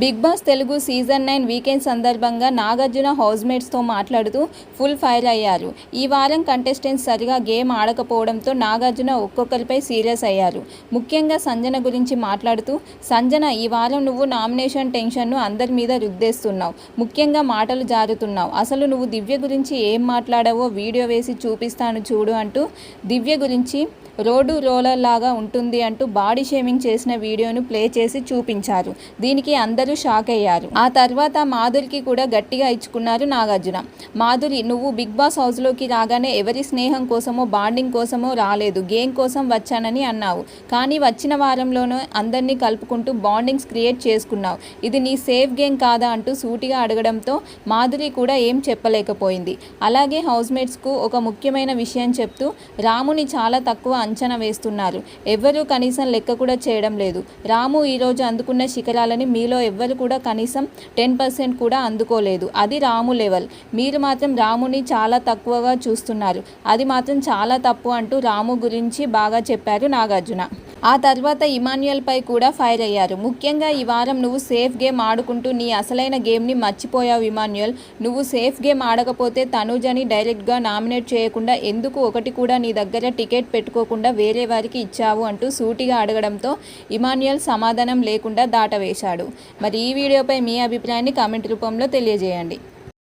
Bigg Boss Telugu season nine weekend సందర్భంగా నాగార్జున హౌస్మేట్స్తో మాట్లాడుతూ full fire అయ్యారు. ఈ వారం కంటెస్టెంట్స్ సరిగా గేమ్ ఆడకపోవడంతో నాగార్జున ఒక్కొక్కరిపై సీరియస్ అయ్యారు. ముఖ్యంగా సంజన గురించి మాట్లాడుతూ సంజన ఈ వారం నువ్వు నామినేషన్ టెన్షన్ను అందరి మీద రుద్దేస్తున్నావు. ముఖ్యంగా మాటలు జారుతున్నావు. అసలు నువ్వు దివ్య గురించి ఏం మాట్లాడావో వీడియో వేసి చూపిస్తాను చూడు అంటూ దివ్య గురించి రోడ్డు రోలర్ లాగా ఉంటుంది అంటూ బాడీ షేమింగ్ చేసిన వీడియోను ప్లే చేసి చూపించారు. దీనికి అందరూ షాక్ అయ్యారు. ఆ తర్వాత మాధురికి కూడా గట్టిగా ఇచ్చుకున్నారు నాగార్జున. మాధురి నువ్వు బిగ్ బాస్ హౌస్లోకి రాగానే ఎవరి స్నేహం కోసమో బాండింగ్ కోసమో రాలేదు. గేమ్ కోసం వచ్చానని అన్నావు. కానీ వచ్చిన వారంలోనే అందరినీ కలుపుకుంటూ బాండింగ్స్ క్రియేట్ చేసుకున్నావు. ఇది నీ సేఫ్ గేమ్ కాదా? అంటూ సూటిగా అడగడంతో మాధురి కూడా ఏం చెప్పలేకపోయింది. అలాగే హౌస్మేట్స్కు ఒక ముఖ్యమైన విషయం చెప్తూ రాముని చాలా తక్కువ అంచనా వేస్తున్నారు. ఎవ్వరూ కనీసం లెక్క కూడా చేయడం లేదు. రాము ఈరోజు అందుకున్న శిఖరాలని మీలో ఎవ్వరు కూడా కనీసం టెన్ పర్సెంట్ కూడా అందుకోలేదు. అది రాము లెవెల్. మీరు మాత్రం రాముని చాలా తక్కువగా చూస్తున్నారు. అది మాత్రం చాలా తప్పు అంటూ రాము గురించి బాగా చెప్పారు నాగార్జున. ఆ తర్వాత ఇమాన్యుయల్పై కూడా ఫైర్ అయ్యారు. ముఖ్యంగా ఈ వారం నువ్వు సేఫ్ గేమ్ ఆడుకుంటూ నీ అసలైన గేమ్ని మర్చిపోయావు ఇమాన్యుయల్. నువ్వు సేఫ్ గేమ్ ఆడకపోతే తనుజని డైరెక్ట్గా నామినేట్ చేయకుండా ఎందుకు ఒకటి కూడా నీ దగ్గర టికెట్ పెట్టుకోకుండా వేరే వారికి ఇచ్చావు అంటూ సూటిగా అడగడంతో ఇమాన్యుయల్ సమాధానం లేకుండా దాటవేశాడు. మరి ఈ వీడియోపై మీ అభిప్రాయాన్ని కామెంట్ రూపంలో తెలియజేయండి.